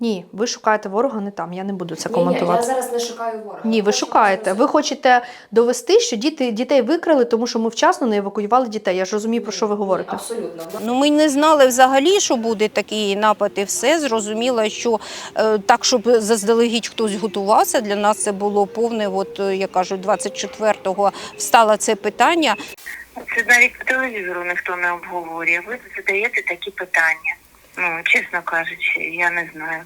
Ні, ви шукаєте ворога не там. Я не буду це Ні, ні, коментувати. я зараз не шукаю ворога. Ні, ви хочу шукаєте. Ви хочете довести, що діти дітей викрали, тому що ми вчасно не евакуювали дітей. Я ж розумію, про що ви Ні, говорите. Абсолютно. Ну, ми не знали взагалі, що буде такий напад, і все зрозуміло, що е, так, щоб заздалегідь хтось готувався, для нас це було повне. От е, я кажу, 24-го встало це питання. Це навіть по телевізору ніхто не обговорює. Ви задаєте такі питання. Ну, чесно кажучи, я не знаю.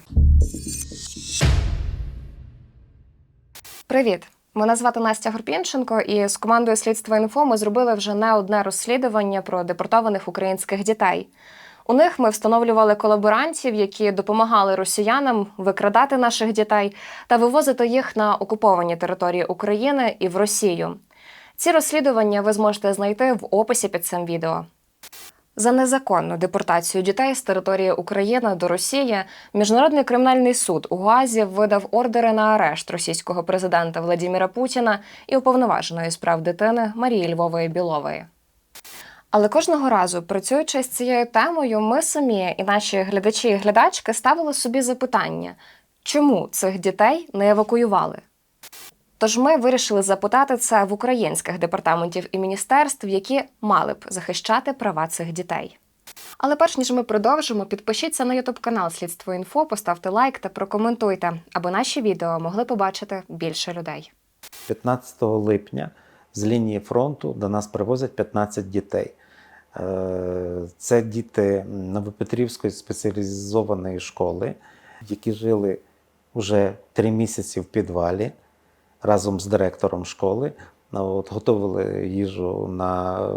Привіт! Мене звати Настя Горпінченко, і з командою слідства інфо ми зробили вже не одне розслідування про депортованих українських дітей. У них ми встановлювали колаборантів, які допомагали росіянам викрадати наших дітей та вивозити їх на окуповані території України і в Росію. Ці розслідування ви зможете знайти в описі під цим відео. За незаконну депортацію дітей з території України до Росії Міжнародний кримінальний суд у Гаазі видав ордери на арешт російського президента Владіміра Путіна і уповноваженої з прав дитини Марії Львової Білової. Але кожного разу, працюючи з цією темою, ми самі і наші глядачі і глядачки ставили собі запитання, чому цих дітей не евакуювали? Тож ми вирішили запитати це в українських департаментів і міністерств, які мали б захищати права цих дітей. Але перш ніж ми продовжимо, підпишіться на Ютуб канал Слідство інфо, поставте лайк та прокоментуйте, аби наші відео могли побачити більше людей. 15 липня з лінії фронту до нас привозять 15 дітей. Е, Це діти Новопетрівської спеціалізованої школи, які жили вже три місяці в підвалі разом з директором школи. От, готували їжу на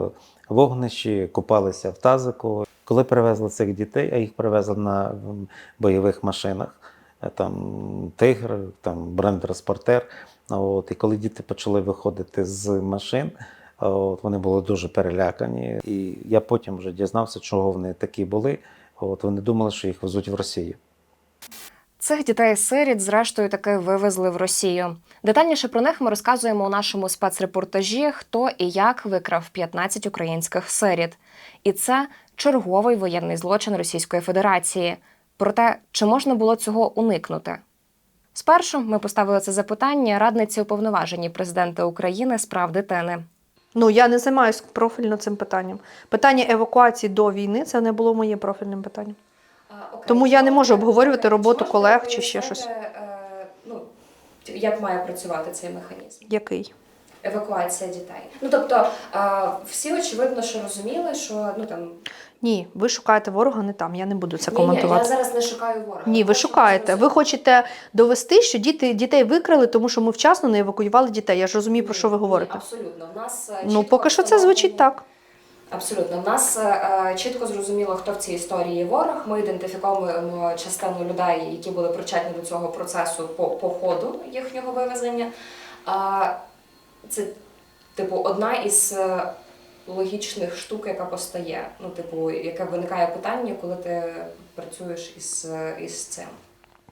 вогнищі, купалися в тазику. Коли привезли цих дітей, а їх привезли на бойових машинах, е, там тигр, там бренд-транспортер. І коли діти почали виходити з машин, от, вони були дуже перелякані. І я потім вже дізнався, чого вони такі були. От, вони думали, що їх везуть в Росію. Цих дітей-сиріт, зрештою, таки вивезли в Росію. Детальніше про них ми розказуємо у нашому спецрепортажі, хто і як викрав 15 українських сиріт. І це черговий воєнний злочин Російської Федерації. Проте, чи можна було цього уникнути? Спершу ми поставили це запитання радниці уповноваженій президента України з прав дитини. Ну я не займаюся профільно цим питанням. Питання евакуації до війни це не було моїм профільним питанням. Тому я не можу обговорювати роботу колег чи ще щось. Ну, як має працювати цей механізм? Який? Евакуація дітей. Ну тобто е, всі очевидно, що розуміли, що ну там Ні, ви шукаєте ворога не там. Я не буду це ні, ні, я зараз не шукаю ворога. Ні, ви шукаєте. Ви хочете довести, що діти дітей викрали, тому що ми вчасно не евакуювали дітей. Я ж розумію, про що ви Ні, говорите. Абсолютно. В нас е, Ну, поки що це звучить так. Абсолютно, в нас е, е, чітко зрозуміло, хто в цій історії ворог. Ми ідентифікуємо частину людей, які були причетні до цього процесу по, по ходу їхнього вивезення. Це, типу, одна із е, логічних штук, яка постає. Ну, типу, яке виникає питання, коли ти працюєш із, із цим.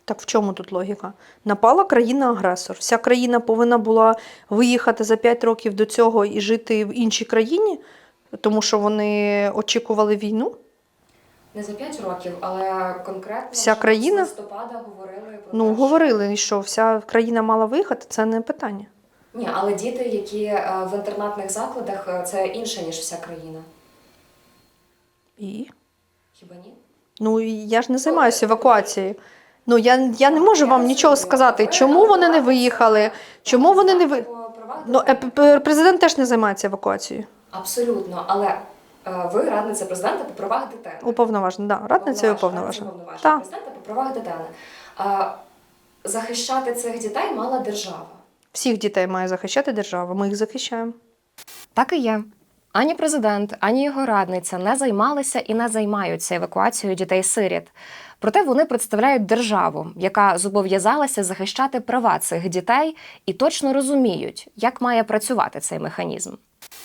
Так в чому тут логіка? Напала країна-агресор. Вся країна повинна була виїхати за 5 років до цього і жити в іншій країні, тому що вони очікували війну. Не за 5 років, але конкретно Вся країна? з листопада говорили про Ну, те, говорили, що вся країна мала виїхати, це не питання. Ні, але діти, які е, в інтернатних закладах, е, це інше, ніж вся країна. І? Хіба ні? Ну, я ж не займаюся евакуацією. Ну, я, я не можу вам нічого сказати, чому вони не виїхали, чому вони не ви. Ну, е, президент теж не займається евакуацією. Абсолютно, але е, ви радниця президента по правах дитини. Уповноважена, да, радниця і уповноважена. Уповноважена президента по правах дитини. А, захищати цих дітей мала держава. Всіх дітей має захищати держава, ми їх захищаємо. Так і є. Ані президент, ані його радниця не займалися і не займаються евакуацією дітей-сиріт. Проте вони представляють державу, яка зобов'язалася захищати права цих дітей і точно розуміють, як має працювати цей механізм.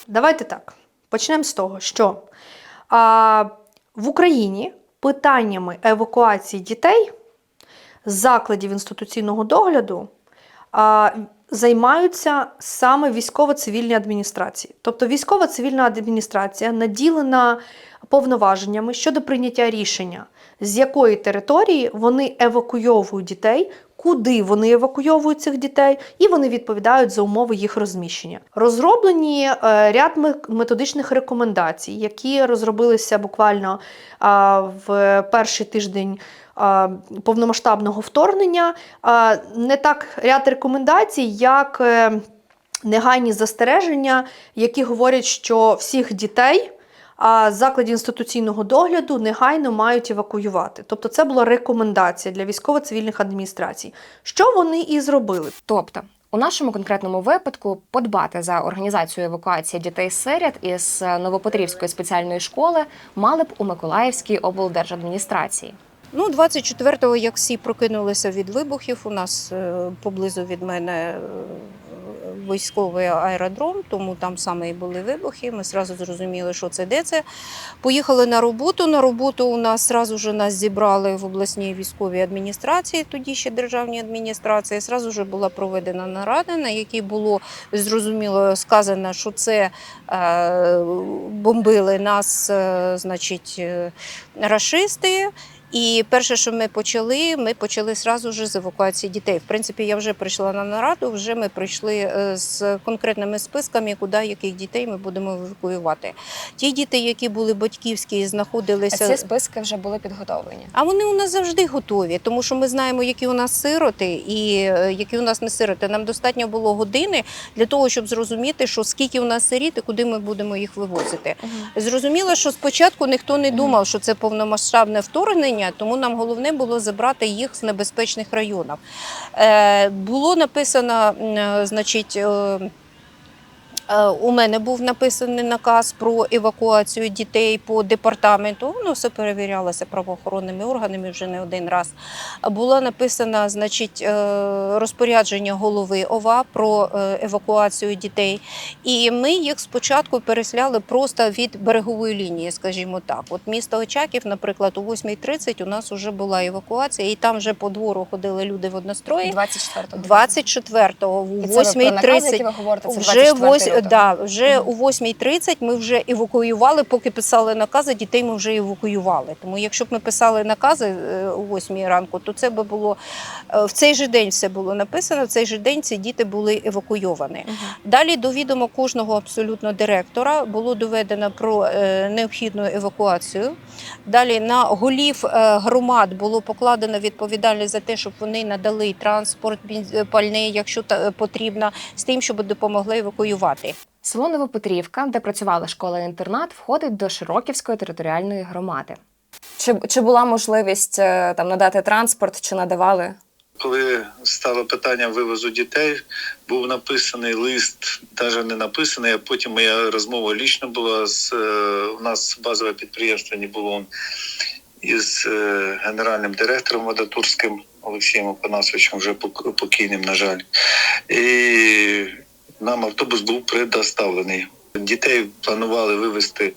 Давайте так. Почнемо з того, що а, в Україні питаннями евакуації дітей з закладів інституційного догляду а, займаються саме військово-цивільні адміністрації. Тобто військово-цивільна адміністрація наділена повноваженнями щодо прийняття рішення, з якої території вони евакуйовують дітей, куди вони евакуйовують цих дітей, і вони відповідають за умови їх розміщення. Розроблені е, ряд методичних рекомендацій, які розробилися буквально в перший тиждень повномасштабного вторгнення. Не так ряд рекомендацій, як е, негайні застереження, які говорять, що всіх дітей а закладі інституційного догляду негайно мають евакуювати. Тобто це була рекомендація для військово-цивільних адміністрацій. Що вони і зробили? Тобто, у нашому конкретному випадку подбати за організацію евакуації дітей-сиріт із Новопетрівської спеціальної школи мали б у Миколаївській облдержадміністрації. Ну, 24-го, як всі прокинулися від вибухів, у нас е, поблизу від мене е, військовий аеродром, тому там саме і були вибухи. Ми зразу зрозуміли, що це де це. Поїхали на роботу. На роботу у нас зразу ж нас зібрали в обласній військовій адміністрації, тоді ще державній адміністрації. Зразу ж була проведена нарада, на якій було зрозуміло сказано, що це е, бомбили нас, е, значить, е, рашисти. І перше, що ми почали, ми почали зразу ж з евакуації дітей. В принципі, я вже прийшла на нараду. Вже ми прийшли е, з конкретними списками, куди яких дітей ми будемо евакуювати. Ті діти, які були батьківські і А знаходилися. ці списки вже були підготовлені. А вони у нас завжди готові, тому що ми знаємо, які у нас сироти і е, які у нас не сироти. Нам достатньо було години для того, щоб зрозуміти, що скільки у нас сиріт і куди ми будемо їх вивозити. Зрозуміло, що спочатку ніхто не думав, що це повномасштабне вторгнення, тому нам головне було забрати їх з небезпечних районів. Е, було написано, е, значить. Е, У мене був написаний наказ про евакуацію дітей по департаменту. Воно все перевірялося правоохоронними органами вже не один раз. Було написано, значить, е, розпорядження голови ОВА про е, евакуацію дітей. І ми їх спочатку пересляли просто від берегової лінії, скажімо так. От місто Очаків, наприклад, о 8.30 у нас вже була евакуація, і там вже по двору ходили люди в однострої. 24-го. 24-го, о І це ви про накази, які ви говорите, це вже 24 вось, лютого. Да, вже о 8.30 ми вже евакуювали, поки писали накази, дітей ми вже евакуювали. Тому якщо б ми писали накази е, о 8 ранку, то це би було е, в цей же день все було написано, в цей же день ці діти були евакуйовані. Мгм. Далі до відома кожного абсолютно директора було доведено про е, необхідну евакуацію. Далі на голів е, громад було покладено відповідальність за те, щоб вони надали транспорт, пальне, якщо потрібно, з тим, щоб допомогли евакуювати. Село Новопетрівка, де працювала школа-інтернат, входить до Широківської територіальної громади. Чи, чи була можливість е, там надати транспорт, чи надавали? Коли стало питання вивозу дітей, був написаний лист, навіть не написаний, а потім моя розмова лічно була з е, у нас базове підприємство Нібулон із е, генеральним директором Водотурським Олексієм Опанасовичем, вже покійним, на жаль. І нам автобус був предоставлений. Дітей планували вивезти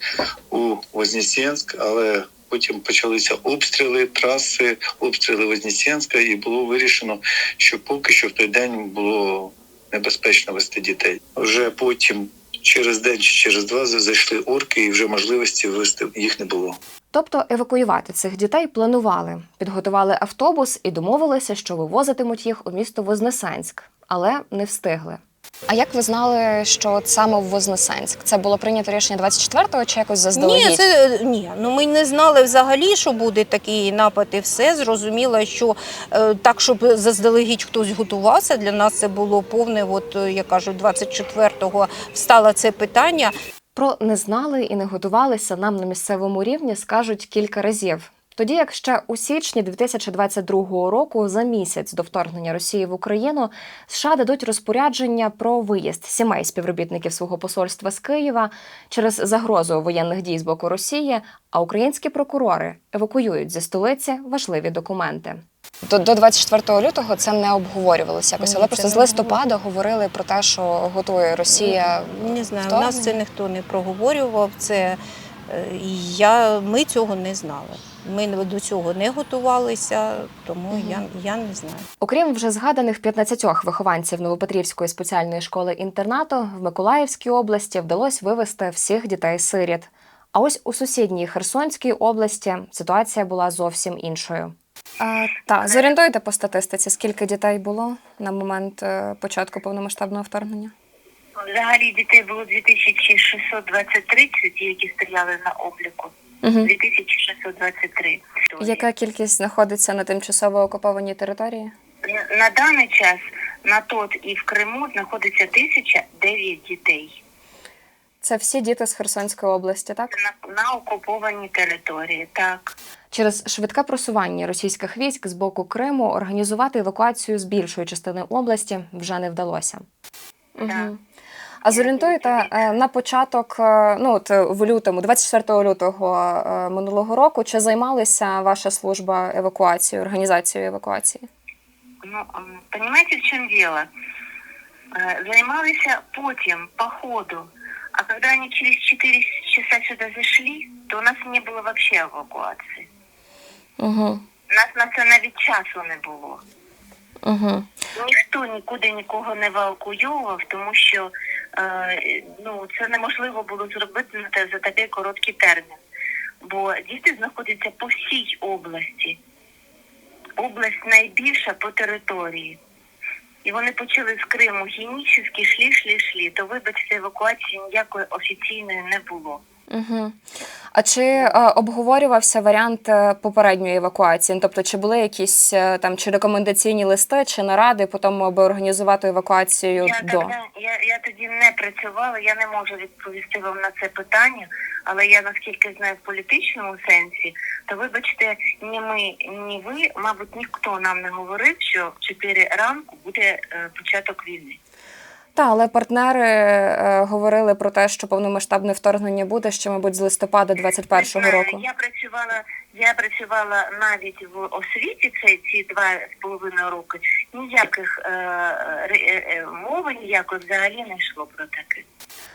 у Вознесенськ, але потім почалися обстріли, траси, обстріли Вознесенська, і було вирішено, що поки що в той день було небезпечно вести дітей. Вже потім, через день чи через два, зайшли орки, і вже можливості вести їх не було. Тобто евакуювати цих дітей планували, підготували автобус і домовилися, що вивозитимуть їх у місто Вознесенськ, але не встигли. А як ви знали, що от саме в Вознесенськ? Це було прийнято рішення 24-го чи якось заздалегідь? Ні, це ні. Ну ми не знали взагалі, що буде такий напад, і все зрозуміло, що е, так, щоб заздалегідь хтось готувався. Для нас це було повне. От е, я кажу, 24-го встало це питання. Про не знали і не готувалися нам на місцевому рівні скажуть кілька разів. Тоді як ще у січні 2022 року, за місяць до вторгнення Росії в Україну, США дадуть розпорядження про виїзд сімей співробітників свого посольства з Києва через загрозу воєнних дій з боку Росії, а українські прокурори евакуюють зі столиці важливі документи. До, до 24 лютого це не обговорювалося якось, але це просто з листопада говорили про те, що готує Росія. Не знаю, у нас це ніхто не проговорював. Це я, ми цього не знали. Ми до цього не готувалися, тому я, я не знаю. Окрім вже згаданих 15 вихованців Новопетрівської спеціальної школи інтернату, в Миколаївській області вдалося вивезти всіх дітей-сиріт. А ось у сусідній Херсонській області ситуація була зовсім іншою. А, та, зорієнтуйте по статистиці, скільки дітей було на момент е, початку повномасштабного вторгнення? Взагалі дітей було 2623, це ті, які стояли на обліку. Угу. 2623. Яка кількість знаходиться на тимчасово окупованій території? На даний час на ТОТ і в Криму знаходиться 1009 дітей. Це всі діти з Херсонської області, так? На, на окупованій території. Так. Через швидке просування російських військ з боку Криму організувати евакуацію з більшої частини області вже не вдалося. Так. Угу. А зорієнтуєте е, на початок, е, ну от е, в лютому, 24 лютого е, минулого року, чи займалася ваша служба евакуацією, організацією евакуації? Ну, м, понимаете, в чем дело? Э, Занимались потом, по ходу. А когда они через 4 часа сюда зашли, то у нас не было вообще эвакуации. Угу. Нас на це навіть часу не було. Угу. Ніхто нікуди нікого не евакуював, тому що е, ну, це неможливо було зробити на те за такий короткий термін. Бо діти знаходяться по всій області. Область найбільша по території. І вони почали з Криму хімічні, шлі, шлі, шлі. То, вибачте, евакуації ніякої офіційної не було. Угу. А чи е, обговорювався варіант е, попередньої евакуації? Тобто, чи були якісь е, там чи рекомендаційні листи, чи наради по тому, аби організувати евакуацію Я, до? тоді, я, я тоді не працювала, я не можу відповісти вам на це питання, але я наскільки знаю в політичному сенсі, то вибачте, ні ми, ні ви, мабуть, ніхто нам не говорив, що в 4 ранку буде е, початок війни. Так, але партнери е, говорили про те, що повномасштабне вторгнення буде ще, мабуть, з листопада 21-го року. Я працювала, я працювала навіть в освіті це ці два з половиною роки. Ніяких е, е, е, мови ніякої взагалі не йшло про таке.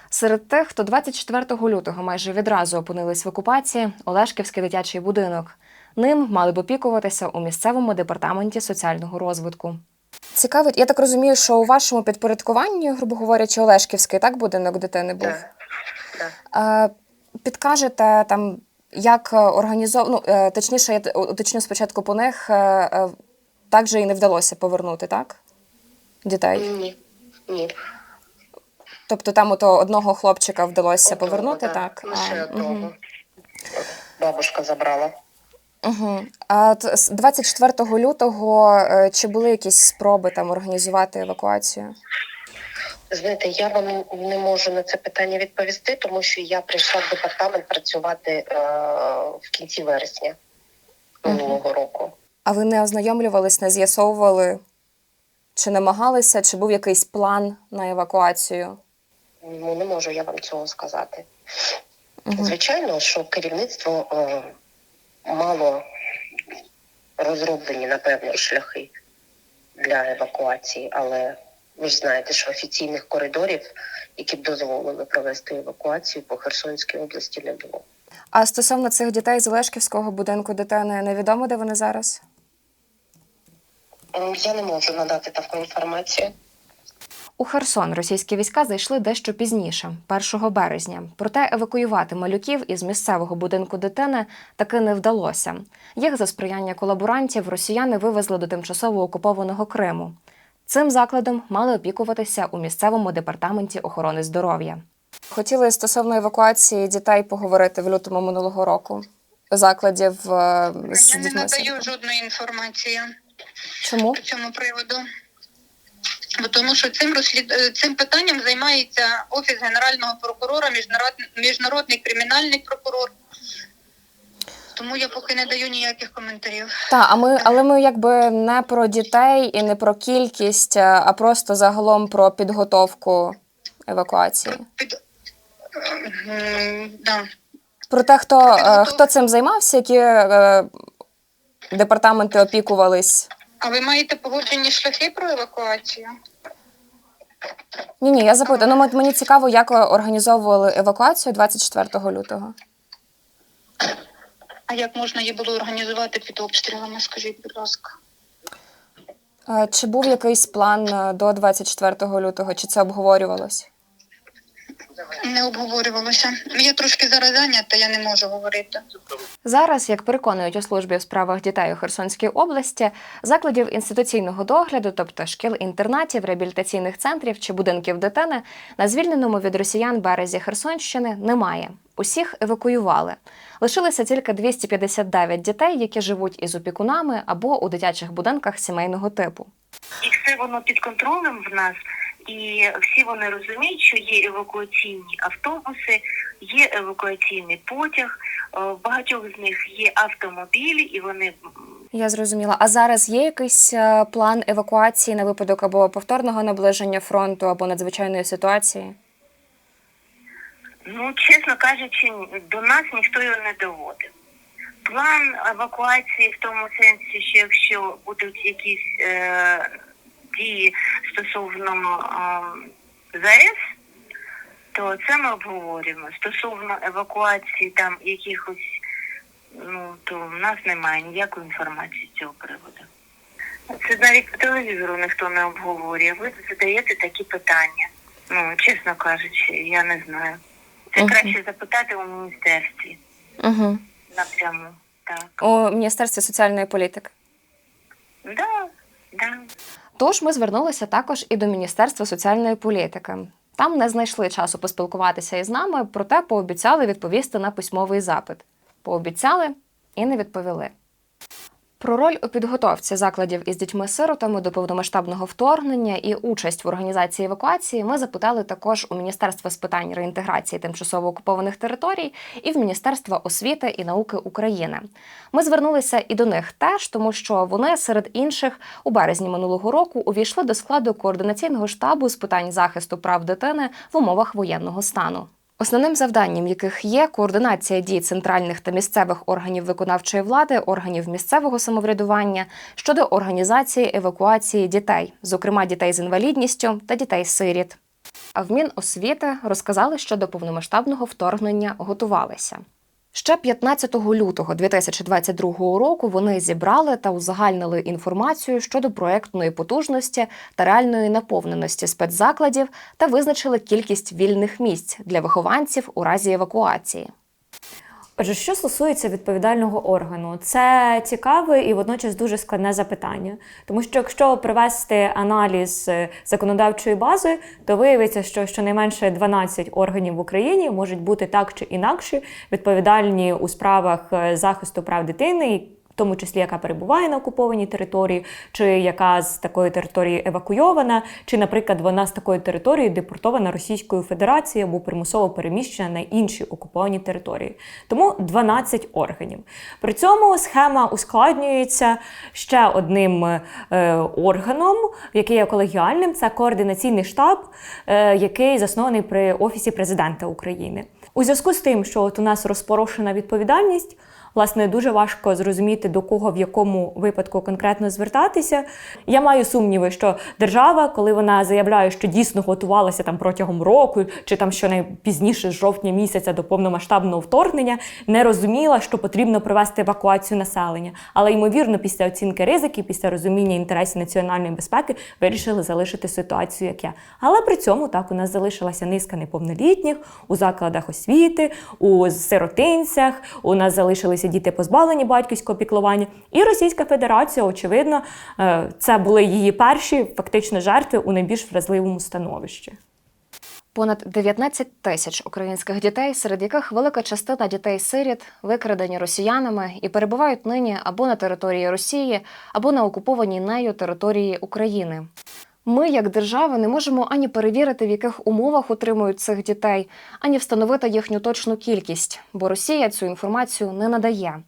Серед тих, хто 24 лютого майже відразу опинились в окупації, Олешківський дитячий будинок. Ним мали б опікуватися у місцевому департаменті соціального розвитку. Цікавить, я так розумію, що у вашому підпорядкуванні, грубо говорячи, Олешківський так будинок дитини був. Так. Так. Е, Підкажете там, як організовано, ну, е, точніше, я уточню спочатку по них, е, е, так же і не вдалося повернути, так? Дітей. Ні. Ні. Тобто там ото одного хлопчика вдалося Одного, повернути, да. так? Лише А, одного. мгм. Бабушка забрала. Угу. А з 24 лютого е, чи були якісь спроби там організувати евакуацію? Знаєте, я вам не можу на це питання відповісти, тому що я прийшла в департамент працювати е, в кінці вересня минулого року. А ви не ознайомлювались, не з'ясовували, чи намагалися, чи був якийсь план на евакуацію? Ну не можу я вам цього сказати. Угу. Звичайно, що керівництво е, мало розроблені, напевно, шляхи для евакуації, але ви ж знаєте, що офіційних коридорів, які б дозволили провести евакуацію по Херсонській області, не було. А стосовно цих дітей з Олешківського будинку дитини, невідомо, де вони зараз? Я не можу надати таку інформацію. У Херсон російські війська зайшли дещо пізніше, 1 березня. Проте евакуювати малюків із місцевого будинку дитини таки не вдалося. Їх за сприяння колаборантів росіяни вивезли до тимчасово окупованого Криму. Цим закладом мали опікуватися у місцевому департаменті охорони здоров'я. Хотіли стосовно евакуації дітей поговорити в лютому минулого року. Закладів е, з Я не надаю жодної інформації Чому? по цьому приводу. Тому що цим розслід... е, цим питанням займається Офіс Генерального прокурора, міжнародний, міжнародний кримінальний прокурор. Тому я поки не даю ніяких коментарів. Так, а ми, але ми якби не про дітей і не про кількість, а а просто загалом про підготовку евакуації. Під... Да. Про те, хто, е, Підготов- хто цим займався, які е, департаменти опікувались. А ви маєте погоджені шляхи про евакуацію? Ні, ні, я запитую. Ну, мені цікаво, як організовували евакуацію 24 лютого. А як можна її було організувати під обстрілами? Скажіть, будь ласка. Е, Чи був якийсь план е, до 24 лютого, чи це обговорювалось? Не обговорювалося. Я трошки зараз зайнята, я не можу говорити. Зараз, як переконують у службі в справах дітей у Херсонській області, закладів інституційного догляду, тобто шкіл-інтернатів, реабілітаційних центрів чи будинків дитини, на звільненому від росіян березі Херсонщини немає. Усіх евакуювали. Лишилося тільки 259 дітей, які живуть із опікунами або у дитячих будинках сімейного типу. І все воно під контролем в нас, і всі вони розуміють, що є евакуаційні автобуси, є евакуаційний потяг. е, В багатьох з них є автомобілі, і вони Я зрозуміла. А зараз є якийсь е, план евакуації на випадок або повторного наближення фронту, або надзвичайної ситуації? Ну, чесно кажучи, до нас ніхто його не доводив. План евакуації в тому сенсі, що якщо будуть якісь е, дії стосовно е, ЗАЕС, то це ми обговорюємо. Стосовно евакуації там якихось, ну то в нас немає ніякої інформації з цього приводу. Це навіть по телевізору ніхто не обговорює. Ви задаєте такі питання. Ну, чесно кажучи, я не знаю. Це Мгм. краще запитати у міністерстві Угу. напряму. Так. У Міністерстві соціальної політики. Да, да. Тож ми звернулися також і до Міністерства соціальної політики. Там не знайшли часу поспілкуватися із нами, проте пообіцяли відповісти на письмовий запит. Пообіцяли і не відповіли. Про роль у підготовці закладів із дітьми-сиротами до повномасштабного вторгнення і участь в організації евакуації ми запитали також у Міністерства з питань реінтеграції тимчасово окупованих територій і в Міністерства освіти і науки України. Ми звернулися і до них теж, тому що вони серед інших у березні минулого року увійшли до складу координаційного штабу з питань захисту прав дитини в умовах воєнного стану. Основним завданням яких є координація дій центральних та місцевих органів виконавчої влади, органів місцевого самоврядування щодо організації евакуації дітей, зокрема дітей з інвалідністю та дітей-сиріт. А в Міносвіти розказали, що до повномасштабного вторгнення готувалися. Ще 15 лютого 2022 року вони зібрали та узагальнили інформацію щодо проектної потужності та реальної наповненості спецзакладів та визначили кількість вільних місць для вихованців у разі евакуації. Отже, що стосується відповідального органу, це цікаве і водночас дуже складне запитання. Тому що якщо провести аналіз е, законодавчої бази, то виявиться, що щонайменше 12 органів в Україні можуть бути так чи інакше відповідальні у справах е, захисту прав дитини. Тому числі яка перебуває на окупованій території, чи яка з такої території евакуйована, чи, наприклад, вона з такої території депортована Російською Федерацією або примусово переміщена на інші окуповані території. Тому 12 органів. При цьому схема ускладнюється ще одним е, органом, який є колегіальним. Це координаційний штаб, е, який заснований при офісі президента України. У зв'язку з тим, що от у нас розпорошена відповідальність. Власне, дуже важко зрозуміти, до кого в якому випадку конкретно звертатися. Я маю сумніви, що держава, коли вона заявляє, що дійсно готувалася там протягом року, чи там щонайпізніше з жовтня місяця до повномасштабного вторгнення, не розуміла, що потрібно провести евакуацію населення. Але ймовірно, після оцінки ризиків, після розуміння інтересів національної безпеки, вирішили залишити ситуацію, як є. Але при цьому так у нас залишилася низка неповнолітніх у закладах освіти, у сиротинцях. У нас залишилися діти позбавлені батьківського піклування. І Російська Федерація, очевидно, е, це були її перші фактично жертви у найбільш вразливому становищі. Понад 19 тисяч українських дітей, серед яких велика частина дітей-сиріт викрадені росіянами і перебувають нині або на території Росії, або на окупованій нею території України. Ми, як держава, не можемо ані перевірити, в яких умовах утримують цих дітей, ані встановити їхню точну кількість, бо Росія цю інформацію не надає.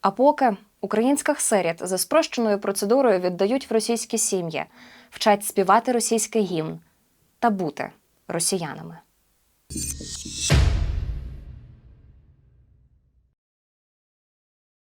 А поки українських сиріт за спрощеною процедурою віддають в російські сім'ї, вчать співати російський гімн та бути росіянами.